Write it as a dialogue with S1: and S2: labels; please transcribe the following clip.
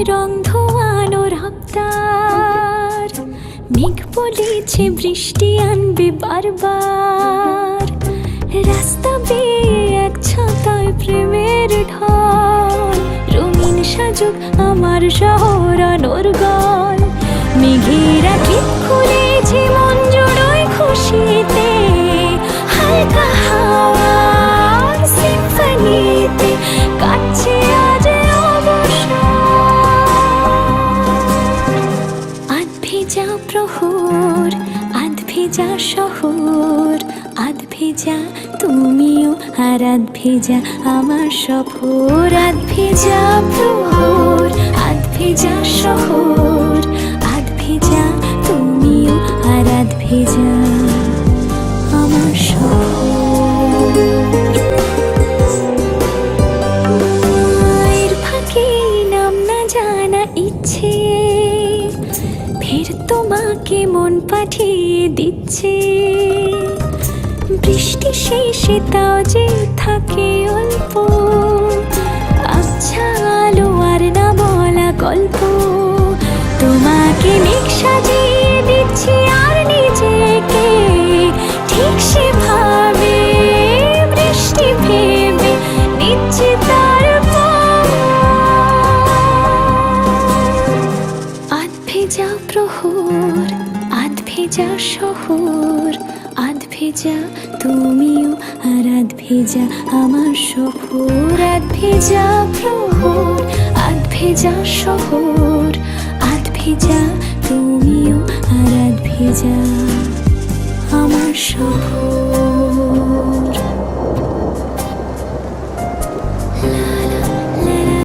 S1: রং ধোয়ানো রাপ্তার মেঘ বলেছে বৃষ্টি আনবে বারবার। রাস্তা বেয়ে এক ছাতায় প্রেমের ঢল। রঙিন সাজুক আমার শহর আনোর গল। মেঘেরা ঠিক ভেজা শহর, আধ ভেজা, তুমিও আর আধ ভেজা, আমার সফর আধ ভেজা প্রহর, আধ ভেজা শহর, আধ ভেজা, তুমিও আর আধ ভেজা। তোমাকে মন পাঠিয়ে দিচ্ছে। বৃষ্টি শেষে তাও যে থাকে অল্প। আচ্ছা আলো আর না বলা গল্প। তোমাকে মেঘ সাজিয়ে দিচ্ছি আর নিজেকে ভেজা প্রহর, আধ ভেজা শহর, আধ ভেজা তুমিও আর আধ ভেজা আমার শহর। আধ ভেজা প্রহর, আধ ভেজা শহর, আধ ভেজা তুমিও আর আধ ভেজা আমার শহর।